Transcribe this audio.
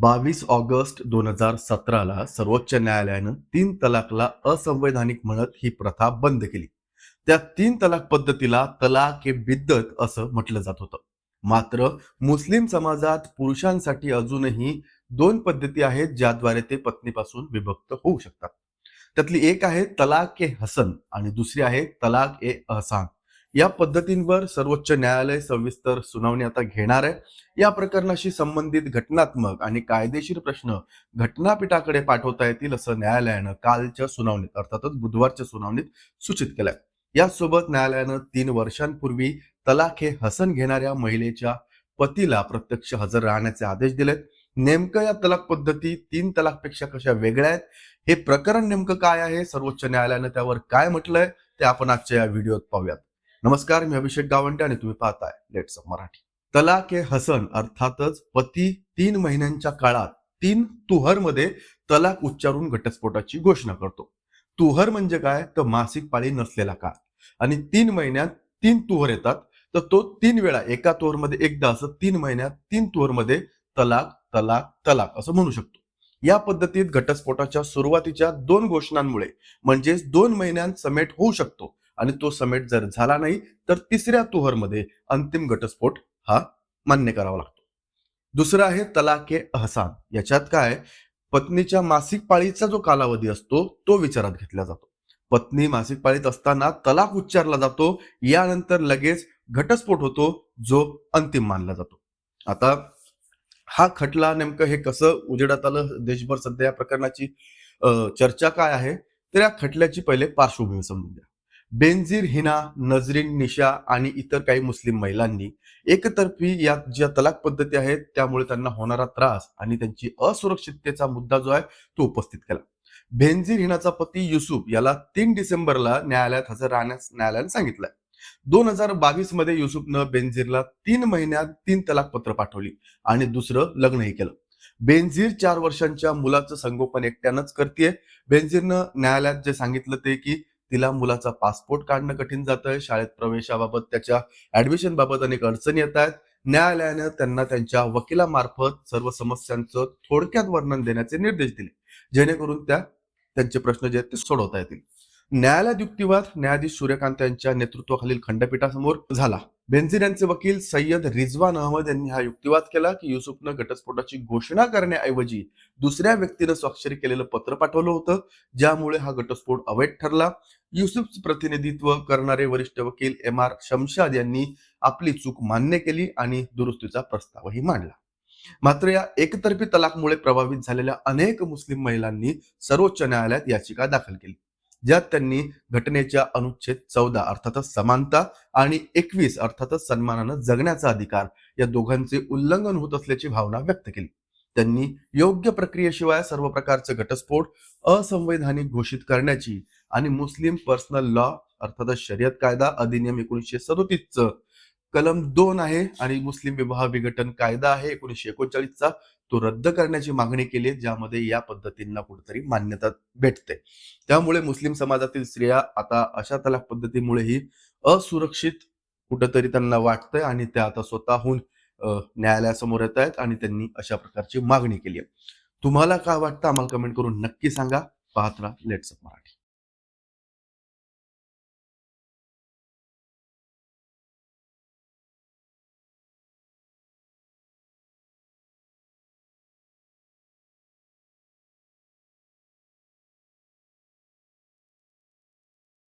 बावीस ऑगस्ट दोन हजार सतराला सर्वोच्च न्यायालयानं तीन तलाकला असंवैधानिक म्हणत ही प्रथा बंद केली. त्या तीन तलाक पद्धतीला तलाक ए बिद्दत असं म्हटलं जात होतं. मात्र मुस्लिम समाजात पुरुषांसाठी अजूनही दोन पद्धती आहेत ज्याद्वारे ते पत्नीपासून विभक्त होऊ शकतात. त्यातली एक आहे तलाक ए हसन आणि दुसरी आहे तलाक ए अहसान. या पद्धतींवर सर्वोच्च न्यायालय सविस्तर सुनावणी आता घेणार आहे. या प्रकरणाशी संबंधित घटनात्मक आणि कायदेशीर प्रश्न घटनापीठाकडे पाठवता येतील असं न्यायालयानं कालच्या सुनावणीत अर्थातच बुधवारच्या सुनावणीत सूचित केलंय. यासोबत न्यायालयानं तीन वर्षांपूर्वी तलाक हे हसन घेणाऱ्या महिलेच्या पतीला प्रत्यक्ष हजर राहण्याचे आदेश दिलेत. नेमकं या तलाक पद्धती तीन तलाकपेक्षा कशा वेगळ्या आहेत? हे प्रकरण नेमकं काय आहे? सर्वोच्च न्यायालयानं त्यावर काय म्हटलंय? ते आपण आजच्या या व्हिडिओत पाहूयात. नमस्कार मी अभिषेक गावंडे आणि तुम्ही पाहताय लेट्स मराठी. तलाक ए हसन अर्थातच पती तीन महिन्यांच्या काळात तीन तुहरमध्ये तलाक उच्चारून घटस्फोटाची घोषणा करतो. तुहर म्हणजे काय? तर मासिक पाळी नसलेला काळ. आणि तीन महिन्यात तीन तुहर येतात. तर तो तीन वेळा एका तुहरमध्ये एकदा असं तीन महिन्यात तीन तुहरमध्ये तलाक तलाक तलाक असं म्हणू शकतो. या पद्धतीत घटस्फोटाच्या सुरुवातीच्या दोन घोषणांमुळे म्हणजेच दोन महिन्यांत समेट होऊ शकतो. आणि तो समेट जर झाला नाही तर तिसऱ्या तुहरमध्ये अंतिम घटस्फोट हा मान्य करावा लागतो. दुसरं आहे तलाक ए अहसान. याच्यात काय? पत्नीच्या मासिक पाळीचा जो कालावधी असतो तो विचारात घेतला जातो. पत्नी मासिक पाळीत असताना तलाक उच्चारला जातो यानंतर लगेच घटस्फोट होतो जो अंतिम मानला जातो. आता हा खटला नेमकं हे कसं उजेडात आलं? देशभर सध्या या प्रकरणाची चर्चा काय आहे? तर या खटल्याची पहिले पार्श्वभूमी समजून द्या बेनझीर हिना नजरीन निशा आणि इतर काही मुस्लिम महिलांनी एकतर्फी या ज्या तलाक पद्धती आहेत त्यामुळे त्यांना होणारा त्रास आणि त्यांची असुरक्षिततेचा मुद्दा जो आहे तो उपस्थित केला. बेनझीर हिनाचा पती युसुफ याला तीन डिसेंबरला न्यायालयात हजर राहण्यास न्यायालयाने सांगितलंय दोन हजार बावीसमध्ये युसुफनं बेनझीरला तीन महिन्यात तीन तलाक पत्र पाठवली आणि दुसरं लग्नही केलं. बेनझीर चार वर्षांच्या मुलाचं संगोपन एकट्यानंच करते बेनझीरनं न्यायालयात जे सांगितलं ते की तिला मुलाचा पासपोर्ट काढणं कठीण जात आहे शाळेत प्रवेशाबाबत त्याच्या ऍडमिशन बाबत अनेक अडचणी येत आहेत. न्यायालयानं त्यांना त्यांच्या वकिलामार्फत सर्व समस्यांचं थोडक्यात वर्णन देण्याचे निर्देश दिले. जेणेकरून त्या त्यांचे प्रश्न जे आहेत ते सोडवता येतील. न्यायालयात युक्तिवाद न्यायाधीश सूर्यकांत यांच्या नेतृत्वाखालील खंडपीठासमोर झाला. बेन्झीर यांचे वकील सय्यद रिझवान अहमद यांनी हा युक्तिवाद केला की युसुफनं घटस्फोटाची घोषणा करण्याऐवजी दुसऱ्या व्यक्तीनं स्वाक्षरी केलेलं पत्र पाठवलं होतं ज्यामुळे हा घटस्फोट अवैध ठरला. युसुफचं प्रतिनिधित्व करणारे वरिष्ठ वकील एम आर शमशाद यांनी आपली चूक मान्य केली आणि दुरुस्तीचा प्रस्तावही मांडला. मात्र या एकतर्फी तलाकमुळे प्रभावित झालेल्या अनेक मुस्लिम महिलांनी सर्वोच्च न्यायालयात याचिका दाखल केली. ज्यात त्यांनी घटनेच्या अनुच्छेद चौदा अर्थातच समानता आणि एकवीस अर्थातच सन्मानानं जगण्याचा अधिकार या दोघांचे उल्लंघन होत असल्याची भावना व्यक्त केली. त्यांनी योग्य प्रक्रियेशिवाय सर्व प्रकारचे घटस्फोट असंवैधानिक घोषित करण्याची आणि मुस्लिम पर्सनल लॉ अर्थातच शर्यत कायदा अधिनियम एकोणीसशे सदोतीसचं कलम दोन आहे आणि मुस्लिम विवाह विघटन कायदा आहे एकोणीसशे एकोणचाळीसचा. तो रद्द करण्याची मागणी केली आहे, ज्यामध्ये या पद्धतींना कुठेतरी मान्यता भेटते. त्यामुळे मुस्लिम समाजातील स्त्रिया आता अशा तलाक पद्धतीमुळेही असुरक्षित कुठंतरी त्यांना वाटतंय आणि त्या आता स्वतःहून न्यायालयासमोर येत आहेत आणि त्यांनी अशा प्रकारची मागणी केली आहे. तुम्हाला काय वाटतं? आम्हाला कमेंट करून नक्की सांगा. पाहत राहा लेट्स मराठी